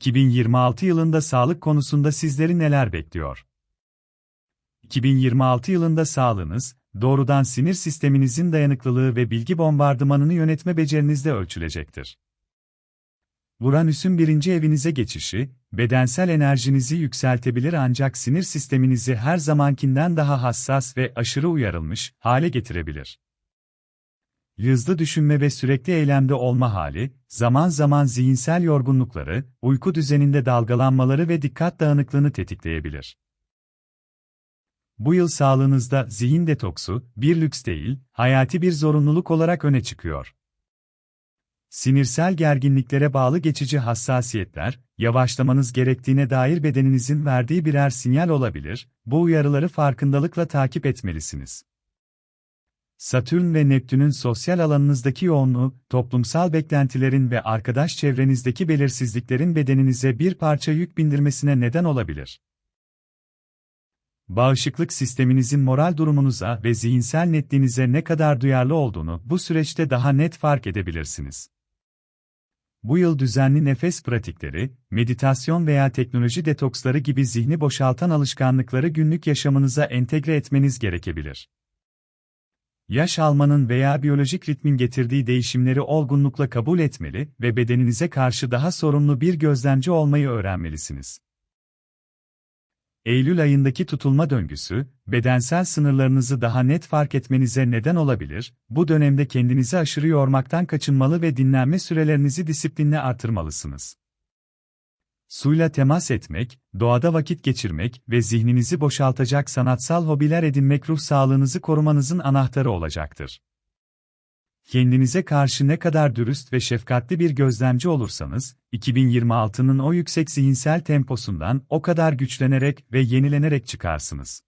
2026 yılında sağlık konusunda sizleri neler bekliyor? 2026 yılında sağlığınız, doğrudan sinir sisteminizin dayanıklılığı ve bilgi bombardımanını yönetme becerinizle ölçülecektir. Uranüs'ün birinci evinize geçişi, bedensel enerjinizi yükseltebilir ancak sinir sisteminizi her zamankinden daha hassas ve aşırı uyarılmış hale getirebilir. Hızlı düşünme ve sürekli eylemde olma hali, zaman zaman zihinsel yorgunlukları, uyku düzeninde dalgalanmaları ve dikkat dağınıklığını tetikleyebilir. Bu yıl sağlığınızda zihin detoksu, bir lüks değil, hayati bir zorunluluk olarak öne çıkıyor. Sinirsel gerginliklere bağlı geçici hassasiyetler, yavaşlamanız gerektiğine dair bedeninizin verdiği birer sinyal olabilir, bu uyarıları farkındalıkla takip etmelisiniz. Satürn ve Neptün'ün sosyal alanınızdaki yoğunluğu, toplumsal beklentilerin ve arkadaş çevrenizdeki belirsizliklerin bedeninize bir parça yük bindirmesine neden olabilir. Bağışıklık sisteminizin moral durumunuza ve zihinsel netliğinize ne kadar duyarlı olduğunu bu süreçte daha net fark edebilirsiniz. Bu yıl düzenli nefes pratikleri, meditasyon veya teknoloji detoksları gibi zihni boşaltan alışkanlıkları günlük yaşamınıza entegre etmeniz gerekebilir. Yaş almanın veya biyolojik ritmin getirdiği değişimleri olgunlukla kabul etmeli ve bedeninize karşı daha sorumlu bir gözlemci olmayı öğrenmelisiniz. Eylül ayındaki tutulma döngüsü, bedensel sınırlarınızı daha net fark etmenize neden olabilir, bu dönemde kendinizi aşırı yormaktan kaçınmalı ve dinlenme sürelerinizi disiplinle artırmalısınız. Suyla temas etmek, doğada vakit geçirmek ve zihninizi boşaltacak sanatsal hobiler edinmek ruh sağlığınızı korumanızın anahtarı olacaktır. Kendinize karşı ne kadar dürüst ve şefkatli bir gözlemci olursanız, 2026'nın o yüksek zihinsel temposundan o kadar güçlenerek ve yenilenerek çıkarsınız.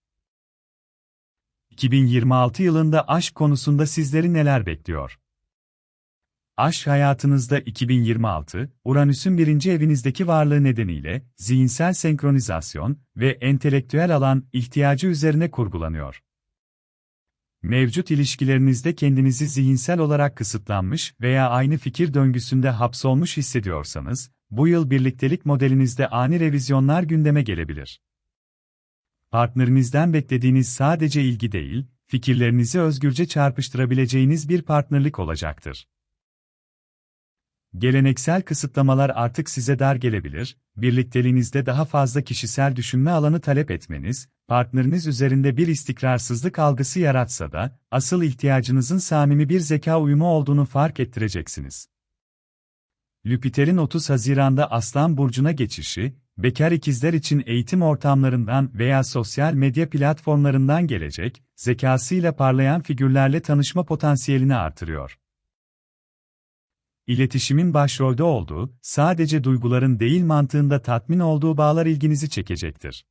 2026 yılında aşk konusunda sizleri neler bekliyor? Aşk hayatınızda 2026, Uranüs'ün birinci evinizdeki varlığı nedeniyle zihinsel senkronizasyon ve entelektüel alan ihtiyacı üzerine kurgulanıyor. Mevcut ilişkilerinizde kendinizi zihinsel olarak kısıtlanmış veya aynı fikir döngüsünde hapsolmuş hissediyorsanız, bu yıl birliktelik modelinizde ani revizyonlar gündeme gelebilir. Partnerinizden beklediğiniz sadece ilgi değil, fikirlerinizi özgürce çarpıştırabileceğiniz bir partnerlik olacaktır. Geleneksel kısıtlamalar artık size dar gelebilir, birlikteliğinizde daha fazla kişisel düşünme alanı talep etmeniz, partneriniz üzerinde bir istikrarsızlık algısı yaratsa da, asıl ihtiyacınızın samimi bir zeka uyumu olduğunu fark ettireceksiniz. Jüpiter'in 30 Haziran'da Aslan Burcu'na geçişi, bekar ikizler için eğitim ortamlarından veya sosyal medya platformlarından gelecek, zekasıyla parlayan figürlerle tanışma potansiyelini artırıyor. İletişimin başrolde olduğu, sadece duyguların değil mantığında tatmin olduğu bağlar ilginizi çekecektir.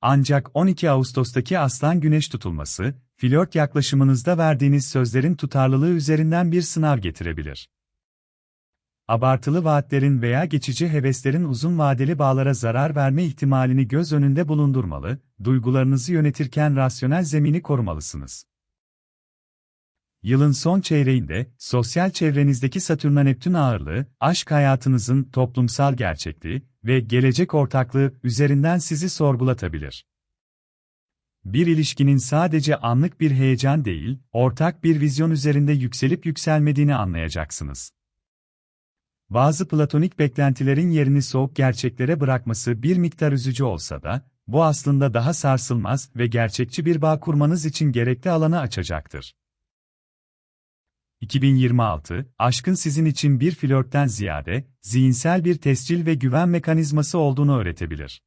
Ancak 12 Ağustos'taki Aslan Güneş tutulması, flört yaklaşımınızda verdiğiniz sözlerin tutarlılığı üzerinden bir sınav getirebilir. Abartılı vaatlerin veya geçici heveslerin uzun vadeli bağlara zarar verme ihtimalini göz önünde bulundurmalı, duygularınızı yönetirken rasyonel zemini korumalısınız. Yılın son çeyreğinde, sosyal çevrenizdeki Satürn Neptün ağırlığı, aşk hayatınızın toplumsal gerçekliği ve gelecek ortaklığı üzerinden sizi sorgulatabilir. Bir ilişkinin sadece anlık bir heyecan değil, ortak bir vizyon üzerinde yükselip yükselmediğini anlayacaksınız. Bazı platonik beklentilerin yerini soğuk gerçeklere bırakması bir miktar üzücü olsa da, bu aslında daha sarsılmaz ve gerçekçi bir bağ kurmanız için gerekli alanı açacaktır. 2026, aşkın sizin için bir flörtten ziyade, zihinsel bir tescil ve güven mekanizması olduğunu öğretebilir.